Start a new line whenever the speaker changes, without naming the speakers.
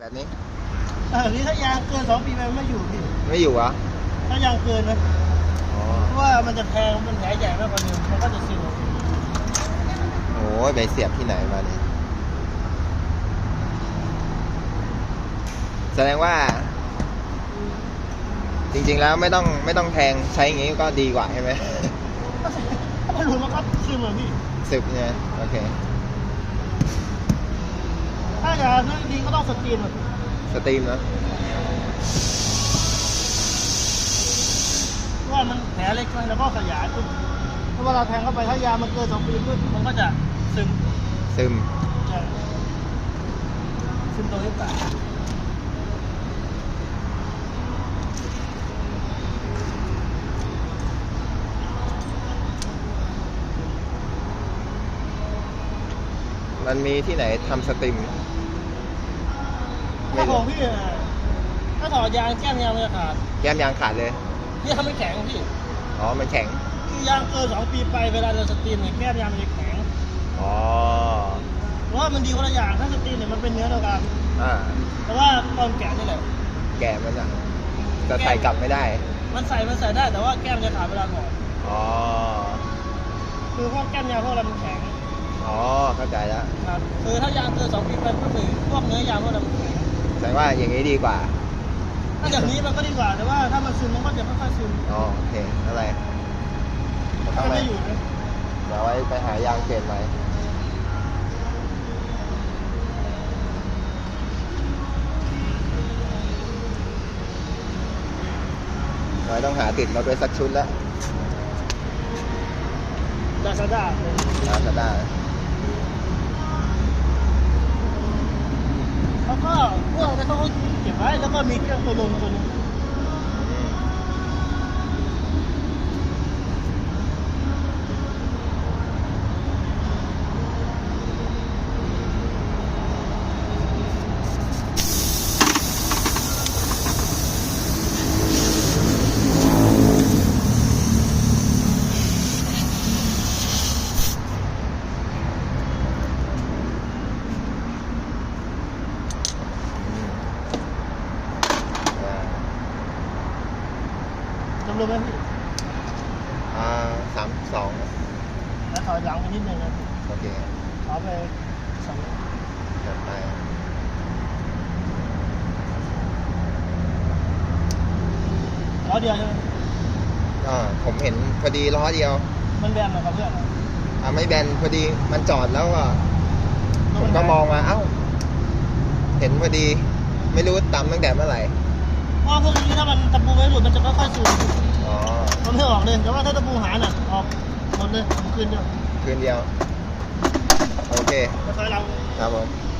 แบบนี้
เออนี่ถ้ายางเกินสองปีมันไม่อยู่พี่
ไม่อยู่เหรอ
ถ้ายางเกินนะ
อ๋อ
เพราะว่ามันจะแพงมันแผลใหญ่มากกว่าเดิมมันก็จะซึมออก
โอ้ยไปเสียบที่ไหนมาเนี่ยแสดงว่า จริงๆแล้วไม่ต้องไม่ต้องแทงใช้อย่างงี้ก็ดีกว่าใช่ไหม
ถ้ามันหลุดมันก็ซึมอะพี่
สึบเนี่ยโอเค
ถ้าอยากนั่นดีก็ต้องสกรีนอะ
สตรีมเนอะ
เพราะว่ามันแผลเล็กแล้วก็ขยายปุ๊บเพราะเวลาแทงเข้าไปถ้ายามันเกินสองปีปุ๊บมันก็จะซึม
ซึม
ใช่ซึมตรงนี้ปาก
มันมีที่ไหนทำสตรีม
ถ้าของพี่อะถ้าถอดยางแก้มยางมันจะขาด
แก้มยางขาดเลย
นี่ทำไม่แข็งพี่
อ๋อ มันแข็ง
คือยางเกินสองปีไปเวลาเราสตรีมเนี่ยแก้มยางมันจะแข็ง
อ๋อ
เพราะว่ามันดีคนละอย่างถ้าสตรีมเนี่ยมันเป็นเนื้อเดียวกัน
อ่า
แต่ว่าตอนแกะนี่แหละ
แก่มันอะจะใส่กลับไม่ได้
มันใส่มันใส่ได้แต่ว่าแก้มจะขาดเวลาถอด
อ๋อ
คือพวกแก้มยางพวกอะไรมันแข็ง
อ๋อ เข้าใจแล้ว
ครับคือถ้ายางเกินสองปีไปก็คือพวกเนื้อยางพวกอะไรมันแข็ง
แสดงว่าอย่างนี้ดีกว่า
ถ้าอย่างนี้มันก็ดีกว่าแต่ว่าถ้ามันซึมมันก็จะค่อยๆซึม
อ๋อโอเคอะไร
ถ้ามันไม่อยู่นะ
เดี๋ยวไว้ไปหายางเปลี่ยนใหม่ไว้ต้องหาติดรถไว้สักชุดแล้ว
ลาซาด้า
ลาซาด้า
แล้วก็พวกนั้นเขาก็เก็บไว้แล้วก็มีเครื่องตัวลงตัวนึง
อ่า
จำรวมไหมพี่
อ่าสามสอง
แล้วถอยหลังไปนิดนึงนะ
โอเค
ขอไปสอง
จัดไป
ล้อเดียวใช่ไหม
อ่าผมเห็นพอดีล้อเดียว
มันแบนเหรอครับเพื่อน
อ่าไม่แบนพอดีมันจอดแล้วก็ผมก็มองมาเอ้า เห็นพอดี ไม่รู้ตำตั้งแต่เมื่อไหร่
เพราะพวกนี้ถ้ามันตะปูไม่หลุดมัน เลยแต่ว่าถ้าตะปูหาน่ะออกหมดเลยผมคืนเดียว
คืนเดียว โอเค
จะถอยหลัง
ครับผม
ค